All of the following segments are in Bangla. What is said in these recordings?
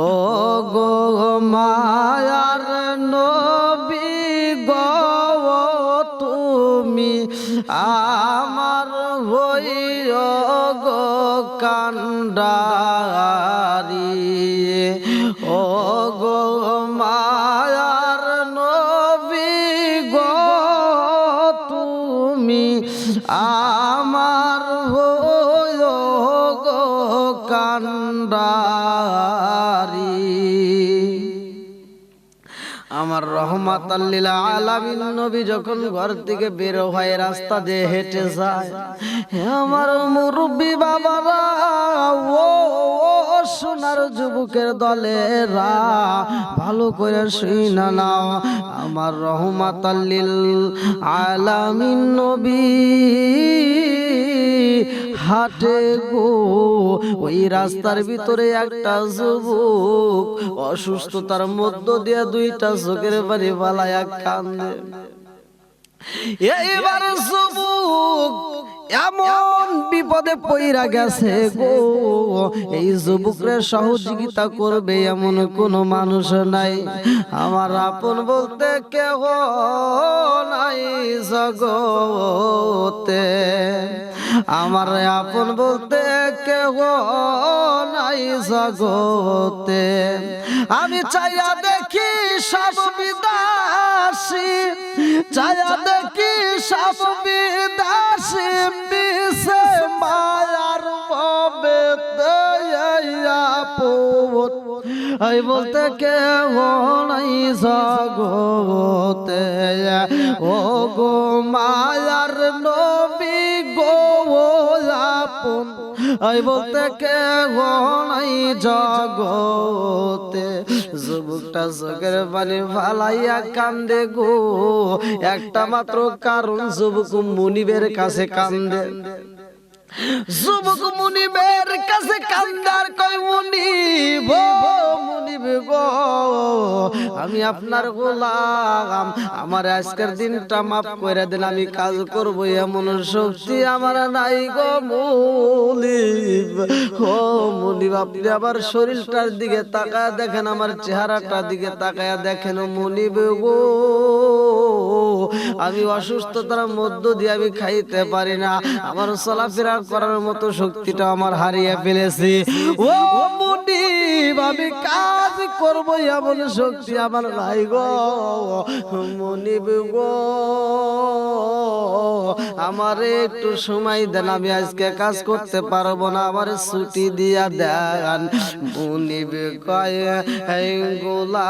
ও আল্লিলা আলামিন নবী যখন ঘর থেকে বের হয়, রাস্তা দিয়ে হেঁটে যায়। আমার মুরব্বী বাবারা ও সোনার যুবকের দলেরা ভালো করে শুই না নাও। আমার রহমাত আলামিন নবী, হাটে গো, ওই রাস্তার ভিতরে একটা যুবক অসুস্থতার মধ্য দিয়ে দুইটা চোখের বাড়ি বালায়া কান্দে। এইবার যুবক এমন বিপদে পইরা গেছে গো। এই যুবকরে সহযোগিতা করবে এমন কোন মানুষ নাই। আমার আপন বলতে কেহ নাই জগতে। আমার আপন বলতে কেহ নাই জগতে। আমি চাইয়া দেখি সব বিদাসী। চাইয়া দেখি সব এই বলতে কে নাই জগতে। ও গো মায়ার নবী গো আপন। এই বলতে কে নাই জগতে। যুবকটা চোখের পানি ভালাইয়া কান্দে গো। একটা মাত্র কারণ যুবক মুনিবের কাছে কান্দে। যুবক মুনিবের কাছে কান্দার কই মুনিব মুনিব আমি আপনার গোলাম। আমার আজকের দিনটা মাফ করে দেন, আমি কাজ করব, এমন শক্তি আমার নাই গো মুনিব। ও মুনিব, আপনি আবার শরীরটার দিকে তাকায় দেখেন, আমার চেহারাটার দিকে তাকায় দেখেন, মুনিব গো। আমি অসুস্থতার মধ্য দিয়ে আমি খাইতে পারি না। আমার চলাফেরা করার মতো শক্তিটা আমার হারিয়ে ফেলেছি। ও মুনিব আমি কাজ করব এমন শক্তি আমার নাই গো। মুনিব গো, আমারে একটু সময় দেন, আমি আজকে কাজ করতে পারব না, আমার ছুটি দিয়া দেন। এই গোলাম,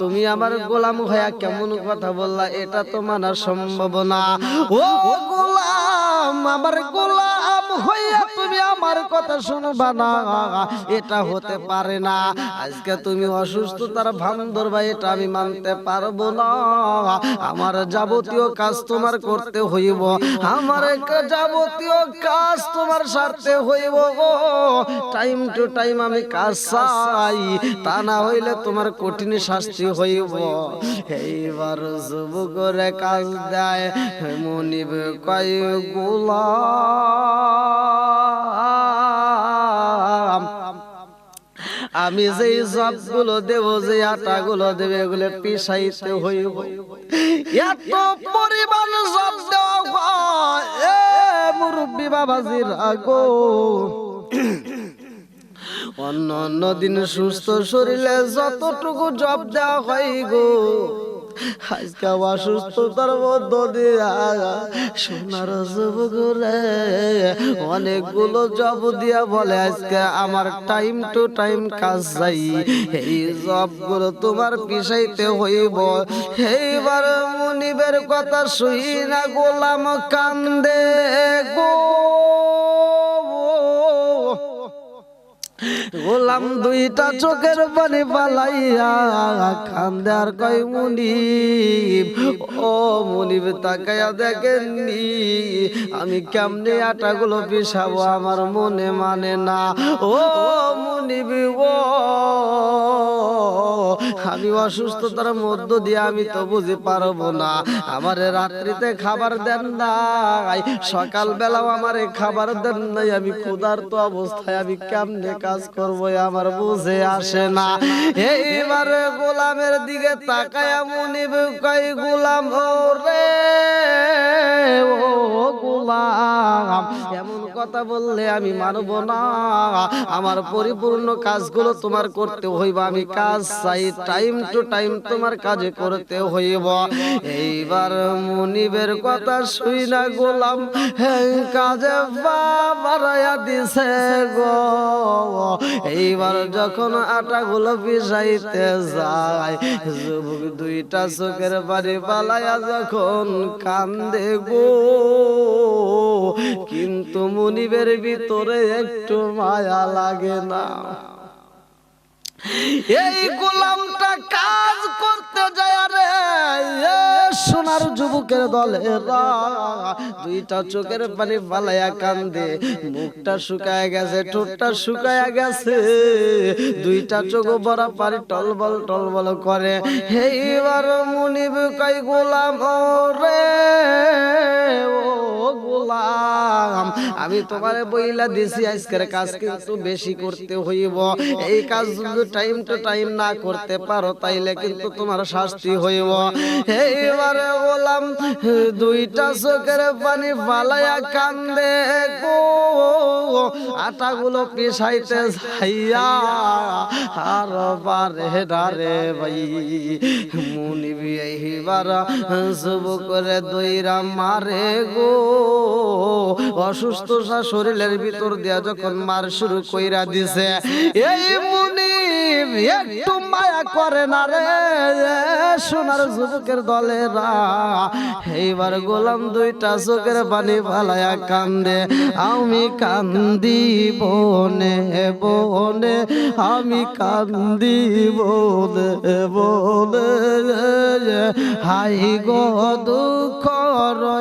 তুমি আমার গোলাম হইয়া কেমন কথা বললা, এটা তো মানা সম্ভব না। ও 完工啦 আমার গোলাম হইয়া তুমি আমার কথা শুনবা না। এটা হতে পারে না। আজকে তুমি অসুস্থতার ভান ধরবা, এটা আমি মানতে পারব না। আমার যাবতীয় কাজ তোমার করতে হইব। আমার যাবতীয় কাজ তোমার সারতে হইব। টাইম টু টাইম আমি কাজ চাই। তা না হইলে তোমার কঠিন শাস্তি হইব। এইবার যুবকরে কাজ দেয়, মনিব কয় গোলাম আমি যে জবগুলো দেব যে আটা গুলো দেবে, এগুলো পিসাইতে হইব। এত পরিমাণ জব দেওয়া হয়। মুরব্বী বাবাজির আগো। অন্য অন্য দিন সুস্থ শরীরে যতটুকু জব দেওয়া হয় গো। আজকে মধ্য দিয়া সোনার অনেকগুলো জব দিয়া বলে আজকে আমার টাইম টু টাইম কাজ চাই এই জবগুলো তোমার পিছাইতে হইব। এইবার মনিবের কথা শুই না গোলাম কান্দে গো। গোলাম দুইটা চোখের পানি পালাইয়া কান্দে আর কই মুনিব, ও মুনিব তাকাইয়া দেখেননি, আমি কেমনে আটাগুলো পিসাবো আমার মনে মানে না। ও মুনিব, ও, আমি অসুস্থতার মধ্য দিয়ে আমি তো বুঝে পারব না। আমার রাত্রিতে খাবার দেন নাই, সকালবেলাও আমার খাবার দেন নাই, আমি ক্ষুধার্ত অবস্থায় আমি কেমনে কাজ করব আমার বুঝে আসে না। এইবারে গোলামের দিকে তাকায় মুনিব কই গোলাম রে, ও গোলাম, এমন কথা বললে আমি মানব না। আমার পরিপূর্ণ কাজগুলো তোমার করতে হইব, আমি কাজ চাই, টাইম টু টাইম তোমার কাজে করতে হইব। এইবার মুনিবের কথা শুই না গোলাম কাজে বাবারায়া দিছে গো। এইবার যখন আটাগুলো পিসাইতে যায়, যুবক দুইটা চোখের বাড়ি পালায়া যখন কান্দে গো। কিন্তু মুনিবের ভিতরে একটু মায়া লাগে না। এই গোলামটা কাজ করতে যায় রে। সোনার যুবকের দলে দুইটা চোখের পানি বালায়া কান্দে। মুখটা শুকায় গেছে, ঠোঁটটা শুকায় গেছে। দুইটা চোখ বড় পারি টলবল টলবল করে। এইবার মুনিব কই গোলাম রে ও গোলাম, আমি তোমার বইলা দিছি, আজকের কাজ কিন্তু বেশি করতে হইব। এই কাজ টাইম টু টাইম না করতে পারো, তাইলে কিন্তু তোমার শাস্তি হইব। এইবারে গোলাম দুইটা চোখের পানি ফালাইয়া কান্দে গো। আটাগুলো পিসাইতে যাইয়া আর বারে ডারে ভাই, মুনিবি এইবার শুভ করে দইরা মারে গো। অসুস্থ শরীরের ভিতর দিয়া যখন মার শুরু কইরা দিছে, এই মুনিব একটু মায়া করে না রে। সোনার যুবকের দলেরা, এইবার গোলাম দুইটা চোখের পানি ফালায়া কান্দে। আমি কান্দি বনে বনে আমি কান্দি বনে বনে। হাই গো দুঃখ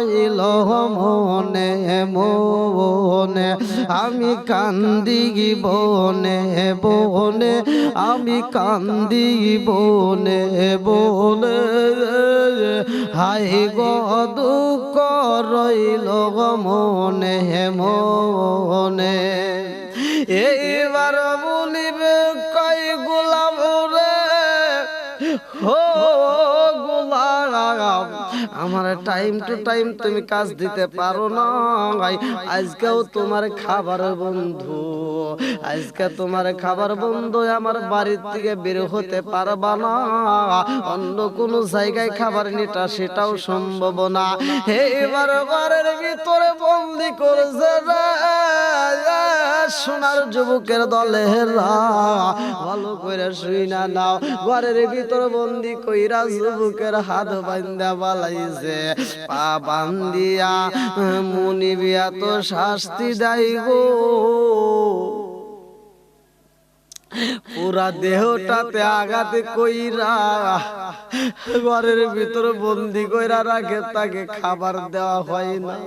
রইল মনে মনে। আমি কান্দি বনে বনে। আমি কান্দি বনে বনে। হাই গো, দুঃখ মনে মনে। এইবার বলিবে আমার টাইম টু টাইম তুমি কাজ দিতে পারো না আজকেও তোমার খাবার বন্ধু। আজকে তোমার খাবার বন্ধু আমার বাড়ির থেকে বের হতে পারবা না। অন্য কোনো জায়গায় খাবার নিটা সেটাও সম্ভব না। এবার ঘরের ভিতরে বন্দি করেছে সোনার যুবকের দলে হেরা ভালো করে শুই না নাও। ঘরের ভিতর বন্দি কইরা যুবকের হাত বান্ধা বালাইছে পা বান্দিয়া মুনিবিয়া তো শাস্তি দেয় গো। পুরা দেহটাতে আঘাতে কইরা ঘরের ভিতর বন্দি কইরা রাখে, তাকে খাবার দেওয়া হয় না।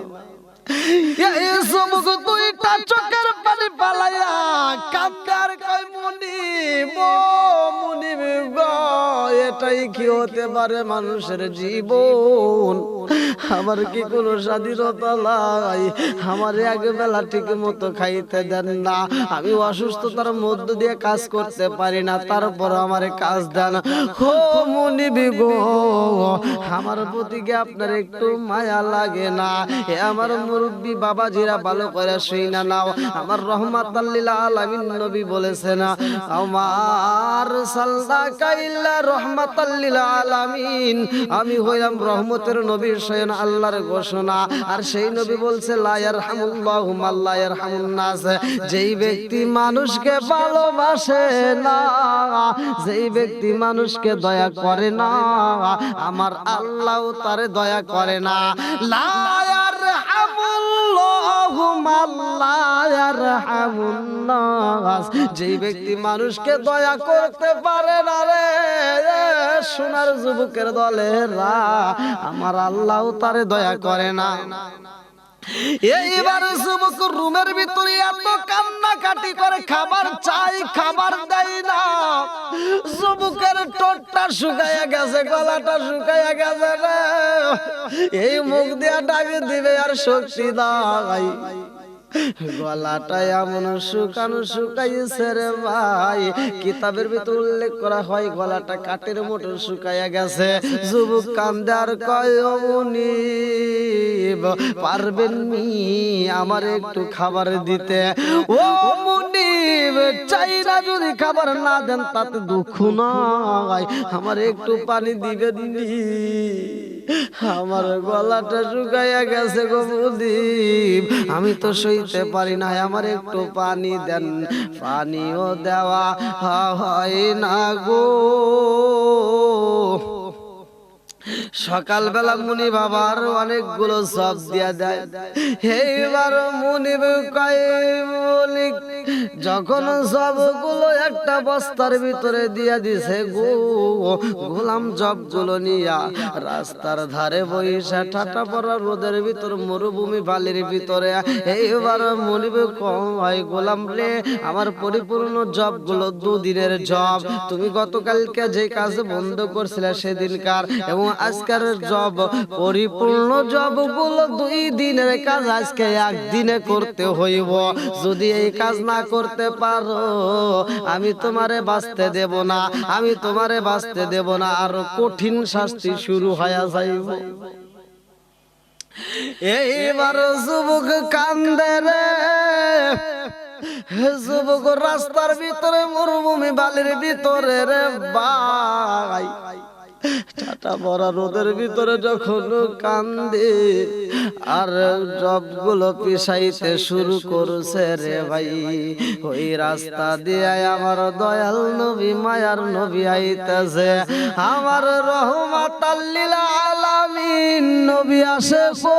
এটাই কি হতে পারে মানুষের জীবন? আমার কি কোনো স্বাধীনতা নাই? আমার এক বেলা ঠিক মতো খাইতে দেন না। আমি অসুস্থতার মধ্য দিয়ে কাজ করতে পারি না, তারপর আমার কাজ দেন। হো মুনি গো, আমার প্রতি আপনার একটু মায়া লাগে না? আমার মুরব্বী বাবাজিরা ভালো করে শুই না নাও। আমার রহমাত আলামিন নবী বলেছেন, আমার সালদা কাইল্লা রহমাত আলামিন। আমি হইলাম রহমতের নবীর স্বয়ং আল্লাহর ঘোষণা। আর সেই নবী বলছে লায়ার হামুল্লাহ মাল্লায়ার হামুন্নাস যেই ব্যক্তি মানুষকে ভালোবাসে না, যেই ব্যক্তি মানুষকে দয়া করে না, আমার আল্লাহ তারে দয়া করে না। লায়ার যেই ব্যক্তি মানুষকে দয়া করতে পারে না রে সোনার যুবকের দলেরা, আমার আল্লাহ তারে দয়া করে না। এইবার যুবক রুমের ভিতরে এত কান্নাকাটি করে, খাবার চাই, খাবার দেয় না। যুবকের টোটটা শুকাইয়া গেছে, গলাটা শুকাইয়া গেছে রে। এই মুখ দিয়া ডাকে দিবে আর শক্তি দাই গলাটা এমন শুকানো শুকাইছে রে ভাই। কিতাবের ভিতর উল্লেখ করা হয়, গলাটা কাটের মতো শুকাইয়া গেছে। যুবক কান্দার কয় মুনিব, পারবেন মি আমার একটু খাবার দিতে? ও মুনিব চাইরা যদি খাবার না দেন তাতে দুঃখ আমার একটু পানি দিবেন নি আমার গলাটা শুকাইয়া গেছে গো মুনিব আমি তো সইতে পারি না আমার একটু পানি দেন। পানিও দেওয়া হয় না গো। সকালবেলা মুনি বাবার অনেকগুলো সব দিয়া দেয়। এইবার মুনি কয় বলি যখন সবগুলো একটা বস্তার ভিতরে দিয়া দিছে, গো গোলাম জবগুলো নিয়া রাস্তার ধারে বইসা ঠাটা পড়া রোদের ভিতর, মরুভূমি বালির ভিতরে। এইবার মনিবে কম হয় গোলাম রে, আমার পরিপূর্ণ জবগুলো দুদিনের জব। তুমি গতকালকে যে কাজ বন্ধ করছিলে সেদিনকার এবং আজকের জব, পরিপূর্ণ জবগুলো দুই দিনের কাজ আজকে একদিনে করতে হইব। যদি এই কাজ না করতে পারো, আমি তোমারে বাঁচতে দেব না, আমি তোমারে বাঁচতে দেব না, আরও কঠিন শাস্তি শুরু হয়ে যাইব। এইবার যুবক কান্দে রে, যুবক রাস্তার ভিতরে মরুভূমি বালির ভিতরে রে বাই টাটা বড় রোদের ভিতরে যখন কান্দে, আর জবগুলো পিসাইতে শুরু করছে রে ভাই। ওই রাস্তা দিয়ে আমার দয়াল নবী, মায়ার নবী আইতেছে। আমার রহমাত আলামিন, নবী আসে গো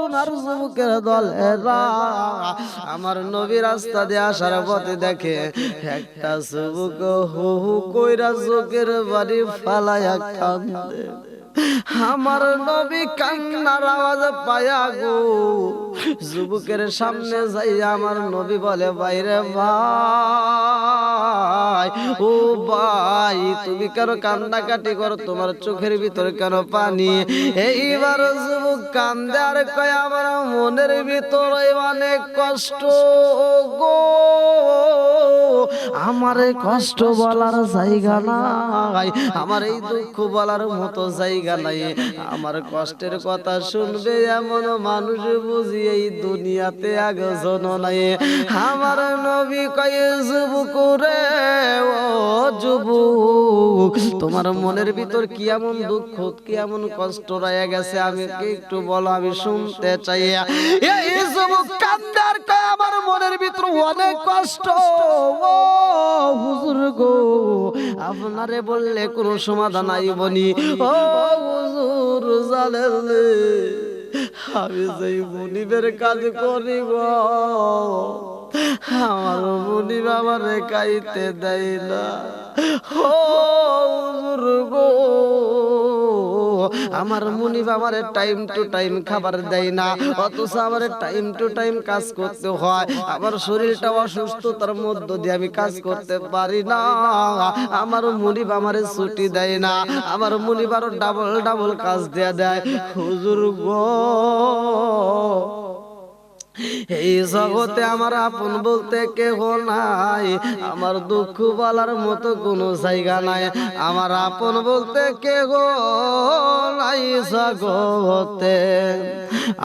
সোনার যুবকের আমার নবী রাস্তা দিয়ে আসার পথে দেখে একটা যুবক হু হু কইরা চোখের বাড়ি ফালায়া কান্দে। আমার নবী কান্নার আওয়াজ পায়া গো। যুবকের সামনে যাই আমার নবী বলে, বাইরে ভাই, ও ভাই, তুমি কেন কান্নাকাটি করো? তোমার চোখের ভিতরে কেন পানি? এইবার যুবক কান্দে আর কয়, আমার মনের ভিতরে অনেক কষ্ট গো। আমার কষ্ট বলার জায়গা নাই। আমার এই দুঃখ বলার মতো জায়গা নাই আমার কষ্টের কথা শুনবে এমন মানুষ বুঝি এই দুনিয়াতে একজন নাই। আমার নবী কয়ে, যুবক রে, ও যুবক, তোমার মনের ভিতর কি এমন দুঃখ, কি এমন কষ্ট রয়ে গেছে? আমি কি একটু বলো, আমি শুনতে চাই। এই যুবক কান্দার কয়, আমার মনের ভিতর অনেক কষ্ট। ও হুজুর গো, আপনারে বললে কোনো সমাধান আইবনি ও হুজুর জানেন আমি সেই মনিবের কাজ করিব, আমার মনিব আমার কাইতে দেয় না। ও হুজুর গো আমার মুনি বাবার টাইম টু টাইম খাবার দেয় না। অথচ আমার টাইম টু টাইম কাজ করতে হয়। আমার শরীরটা অসুস্থতার মধ্য দিয়ে আমি কাজ করতে পারি না। আমার মুনি আমার ছুটি দেয় না। আমার মুনি বারো ডাবল ডাবল কাজ দেয়া দেয়। হুজুর গো। এই জগতে আমার আপন বলতে কেহ নাই। আমার দুঃখ বলার মতো কোনো জায়গা নাই। আমার আপন বলতে কেহ নাই জগতে।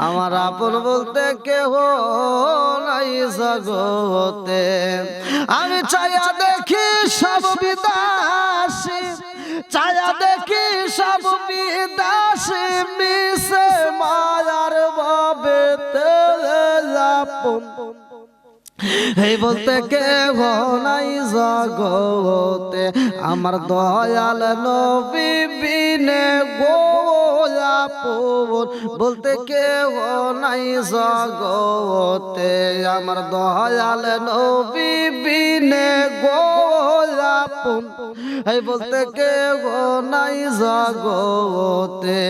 আমার আপন বলতে কেহ নাই জগতে। আমি চাইয়া দেখি সব বিদাসী। চায়া দেখি সব বিদাসী, মিশে এই বলতে কে নাই জগতে আমার দয়াল নবী বিনে গোয়াপুর বলতে কে নাই জগতে। আমার দয়াল নবী বিনে এই বলতে কে নাই জগতে।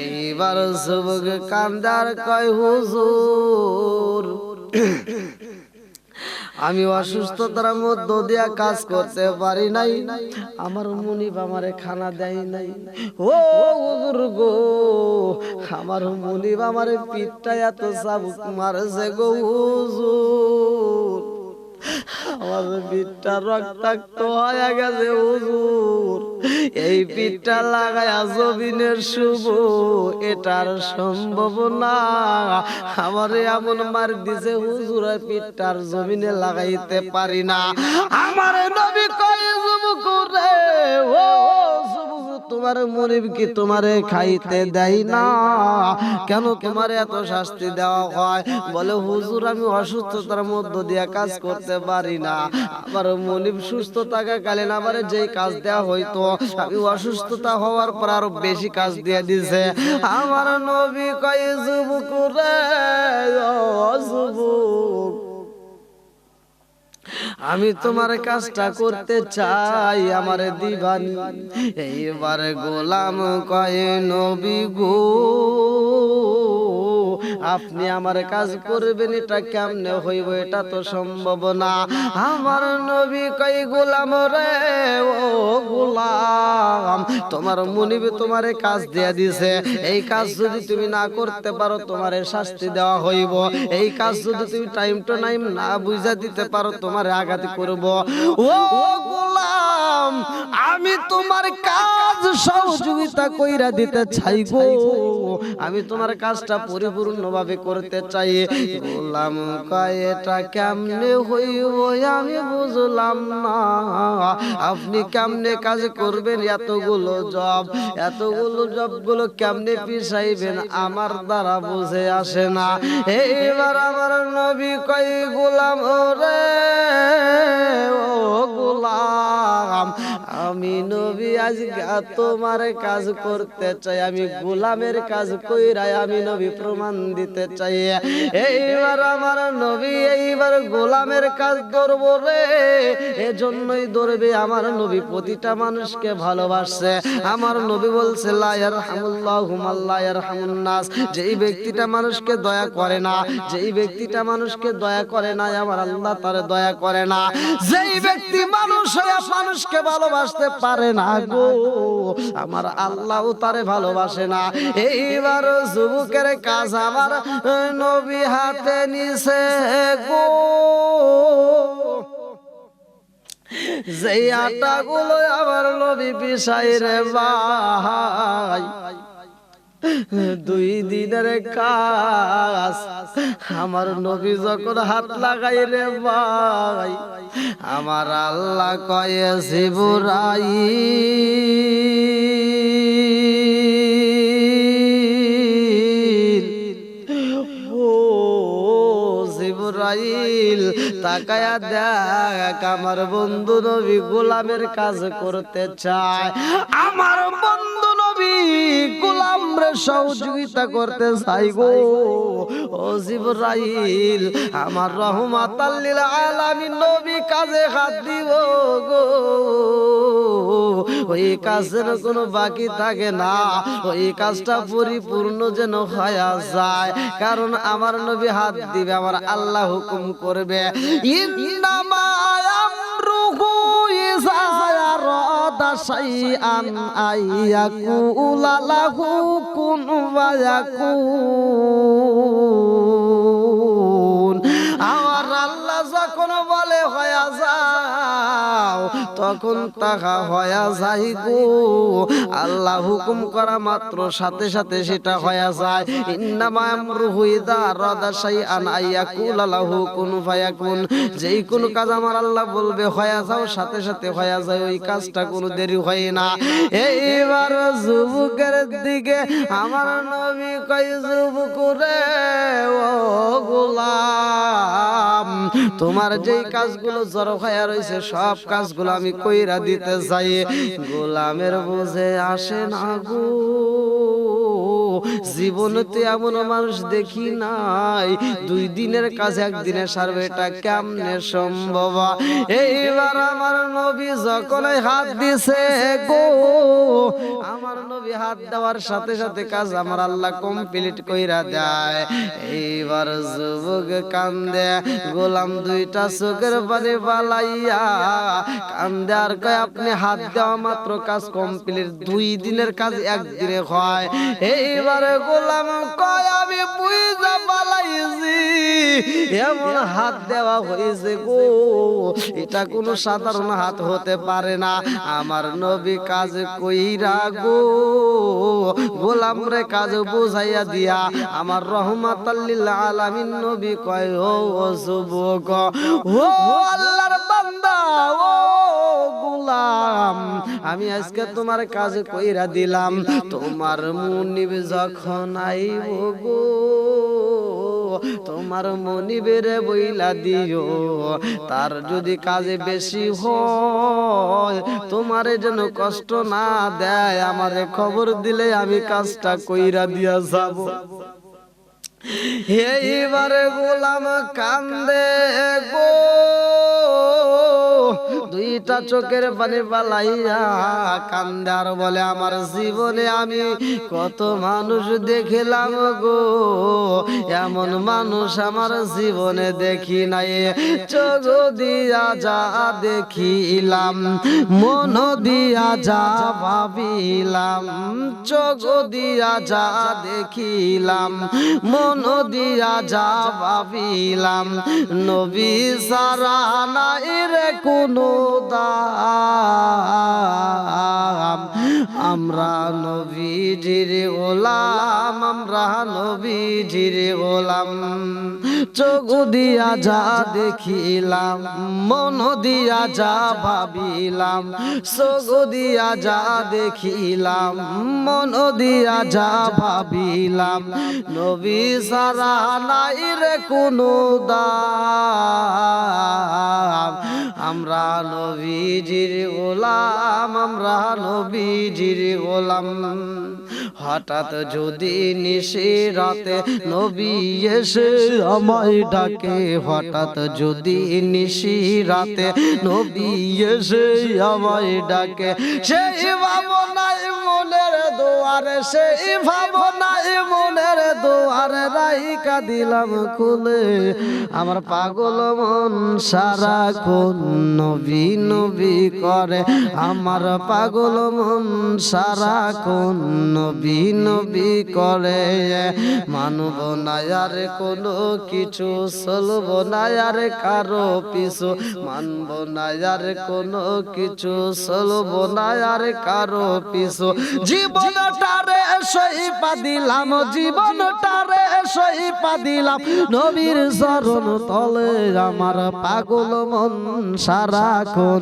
এইবার যুবক কান্দার কয়, হুজুর আমি অসুস্থতার মধ্য দিয়া কাজ করতে পারি নাই। আমার মুনিব আমারে খানা দেয় নাই। ও গো, আমার মুনিব আমারে পিঠটা এত চাবুক মারছে গো হুজুর। আমার পিঠটা রক্তাক্ত হয়ে গেছে, হুজুর। এই পিঠটা লাগায়া জমিনের শুভ, এটার সম্ভব না। আমার এমন মার দিছে, হুজুর পিঠটার জমিনে লাগাইতে পারি না। আমার নবী কয় যুবক ও। তোমার মনিব কি তোমারে খাইতে দেয় না? কেন তোমার এত শাস্তি দেওয়া হয়? বলে, হুজুর, আমি অসুস্থতার মধ্য দিয়ে কাজ করতে পারি না। আমার মনিব সুস্থ থাকাকালীন আবার যেই কাজ দেওয়া হইতো, আমি অসুস্থতা হওয়ার পর আরও বেশি কাজ দিয়ে দিছে। আমার নবী কয়, যুবক আমি তোমার কাজটা করতে চাই আমার দিবানি। এইবার গোলাম কয় নবী গো। আপনি আমার কাজ করবেন, এটা কেমনে হইব এটা তো সম্ভব না। আমার নবী কই গোলাম রে, ও গোলাম, তোমার মুনিবে তোমারে কাজ দিয়া দিছে। এই কাজ যদি তুমি না করতে পারো, তোমারে শাস্তি দেওয়া হইব। এই কাজ যদি তুমি টাইম টু টাইম না বুঝা দিতে পারো, তোমার আঘাত করব। ও গোলাম, আমি তোমার কাজ সহযোগিতা কইরা দিতে চাই গো আমি তোমার কাজটা পরিপূর্ণভাবে করতে চাই। গোলাম এটা কেমনে হইব আমি বুঝলাম না। আপনি কেমনে কাজ করবেন? এতগুলো জব এতগুলো জবগুলো কেমনে পিছাইবেন? আমার দ্বারা বুঝে আসে না। এইবার আমার নবী কই গোলাম ওরে ও গোলাম আমি নবী আজ তোমার কাজ করতে চাই। আমি গোলামের কাজ কইরাই আমি নবী প্রমাণ দিতে চাই। এইবার আমার নবী এইবার গোলামের কাজ করব রে। এজন্যই ধরবে আমার নবী প্রতিটা মানুষকে ভালোবাসছে আমার নবী বলছে লায়ার হামুল্লাহ হুমাল্লায়ার হামুন্নাস যেই ব্যক্তিটা মানুষকে দয়া করে না যেই ব্যক্তিটা মানুষকে দয়া করে না আমার আল্লাহ তার দয়া করে না। যেই ব্যক্তি মানুষ মানুষকে ভালোবাসতে পারে না গো। আমার আল্লাহ তারে ভালোবাসে না। এইবার যুবকের কাজ আমার নবী হাতে নিছে গো। যে আটা গুলো আমার নবী পিসাই রে ভাই দুই দিনের কাজ। আমার নবী যখন হাত লাগাই রে ভাই, আমার আল্লাহ কয়ে শিবরাই তাকায়া দেখ, আমার বন্ধু নবী গোলামের কাজ করতে চায়। আমার বন্ধু সহযোগিতা করতে আমার রহমাত নবী কাজে হাত দিব গো। ওই কাজের কোনো বাকি থাকে না, ওই কাজটা পরিপূর্ণ যেন হয়ে যায়। কারণ আমার নবী হাত দিবে, আমার আল্লাহ হুকুম করবে। ইন্নামা শাইআন আইয়াকুলা লাহু কুন ফায়াকুন তখন তাহা হয়ে গো আল্লাহ হুকুম করা মাত্র সাথে সাথে সেটা হয়ে যায়। ইন্নামা আমরুহু শাইআন আইয়াকুলা কুন ফায়াকুন। যেই কোন কাজ আমার আল্লাহ বলবে হয়ে যাও, সাথে সাথে হয়ে যায়, ওই কাজটা কোনো দেরি হয় না। এইবার যুবকের দিকে আমার নবী কই যুবক রে, ও গোলাম তোমার যেই কাজগুলো জড়ো হয়ে রয়েছে, সব কাজগুলো আমি কইরা দিতে যাই। গোলামের বুঝে আসে না গো। জীবনতে এমন মানুষ দেখি নাই। দুই দিনের কাজ একদিনে সারবে, এটা কেমনে সম্ভব? এইবার আমার নবী যখন হাত দিছে, গো, আমার নবী হাত দেওয়ার সাথে সাথে কাজ আমার আল্লাহ কমপ্লিট কইরা দেয়। এইবার যুবক কান্দে, গোলাম দুইটা চোখের পানি বালাইয়া কান্দে। আর কয়, আপনি হাত দেওয়া মাত্র কাজ কমপ্লিট দুই দিনের কাজ একদিনে হয়। এইবারে গোলাম কয়, আমি বুঝা বালাইছি এমন হাত দেওয়া হয়েছে গো। এটা কোনো সাধারণ হাত হতে পারে না। আমার নবী কাজ কইরা গো। গোলাম রে কাজ বুঝাইয়া দিয়া, আমার রহমাত আলামিন নবী কয়, ও যুবক, ও আল্লাহর বান্দা, ও গোলাম, আমি আজকে তোমার কাজ কইরা দিলাম। তোমার মুনিব যখন আইব গো তোমার মনিবেরে বইলা দিও। তার যদি কাজে বেশি হয়, তোমারে যেন কষ্ট না দেয়, আমারে খবর দিলে আমি কাজটা কইরা দিয়া যাব। এইবারে গোলাম কান্দে গো। দুইটা চোখের পানি পালাইয়া কান্দে। আর বলে, আমার জীবনে আমি কত মানুষ দেখিলাম গো। এমন মানুষ আমার জীবনে দেখি নাই। চোখ দিয়া যা দেখিলাম, মন দিয়া যা ভাবিলাম। চোখ দিয়া যা দেখিলাম, মন দিয়া যা ভাবিলাম। নবী সারা নাই রে কোনো দাম। আমরা নবীজির গোলাম আমরা নবীজির গোলাম চোখ দিয়া যা দেখিলাম, মন দিয়া যা ভাবিলাম, চোখ দিয়া যা দেখিলাম, মন দিয়া যা ভাবিলাম, নবী সারা নাই রে কোনো দাম। আমরা নবীজির গোলাম, আমরা নবীজির গোলাম। হঠাৎ যদি নিশি রাতে নবী এসে আমায় ডাকে হঠাৎ যদি নিশি রাতে নবী এসে আমায় ডাকে সেই মনের দোয়ারে সেই ভাবনায় মনের দোয়ারে রাইকা দিলাম খুলে। আমার পাগল মন সারা কোন নবী নবী করে। আমার পাগল মন সারা কোন নবী নবী করে। মানব না আর কোনো কিছু, চলব না আর কারও পিছু। মানব না আর কোনো কিছু, চলব না আর কারও পিছু। জীবনটারে সইপা দিলাম জীবনটারে সইপা দিলাম নবীর চরণ তলে আমার পাগল মন সারাক্ষণ।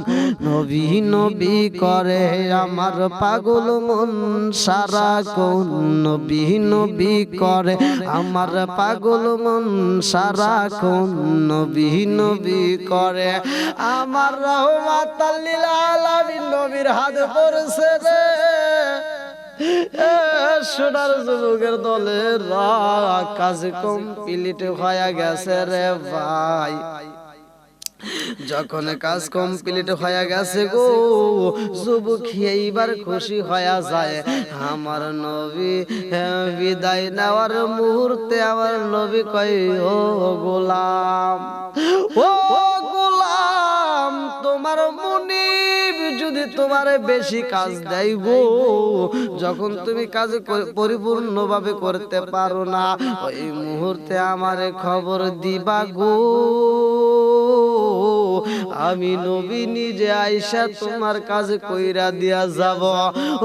নবী নবী করে আমার পাগল মন সারাক্ষণ। নবী নবী করে আমার পাগল মন সারাক্ষণ। নবী নবী করে আমার নবীর হাত পড়ছে রে। সোনার যুবকের দলের কাজ কমপ্লিট হয়ে গেছে রে ভাই। যখন কাজ কমপ্লিট হয়ে গেছে গো, যুবক এইবার খুশি হয়ে যায়। আমার নবী বিদায় নেওয়ার মুহূর্তে আমার নবী কই ও গোলাম ও গোলাম, তোমার মুনিব যদি তোমার বেশি কাজ দেয় গো যখন তুমি কাজ পরিপূর্ণভাবে করতে পারো না, ওই মুহূর্তে আমারে খবর দিবা গো। আমি নবী নিজে আইসা তোমার কাজ কইরা দিয়া যাব।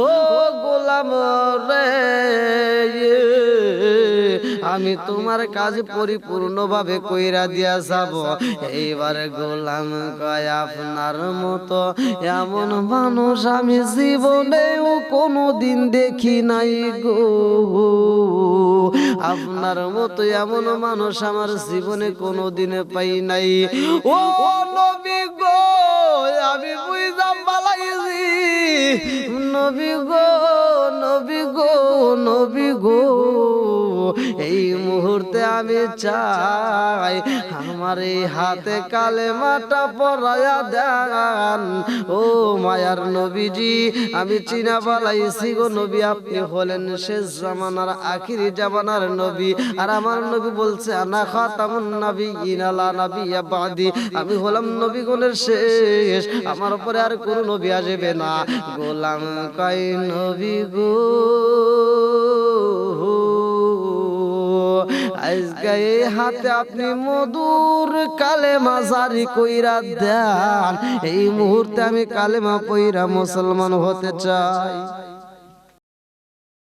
ও গোলাম রে আমি তোমার কাজ পরিপূর্ণভাবে কইরা দিয়া যাব। এইবার গোলাম কয়, আপনার মতো এমন মানুষ আমি জীবনেও কোনো দিন দেখি নাই গো। আপনার মতো এমন মানুষ আমার জীবনে কোনো দিনে পাই নাই। ও নবী গো, আমি বুঝাম বালাইছি নবী গো নবী গো নবী গো। এই মুহূর্তে আমি চাই আমার এই হাতে কালে মাটা পরায়া দেন। ও মায়ার নবীজি, আমি চিনা বালাইছি গো নবী, আপনি হলেন শেষ জামানার আখিরি জামানার নবী। আর আমার নবী বলছে, আনা খাতামুন নবী ইনালা নবী বাদি। আমি হলাম নবী গুণের শেষ। আমার উপরে আর কোনো নবী আসবে না। গোলাম কাই নবী গো। আজকে এই হাতে আপনি মধুর কালেমা জারি কইরা দেন। এই মুহূর্তে আমি কালেমা পইরা মুসলমান হতে চাই।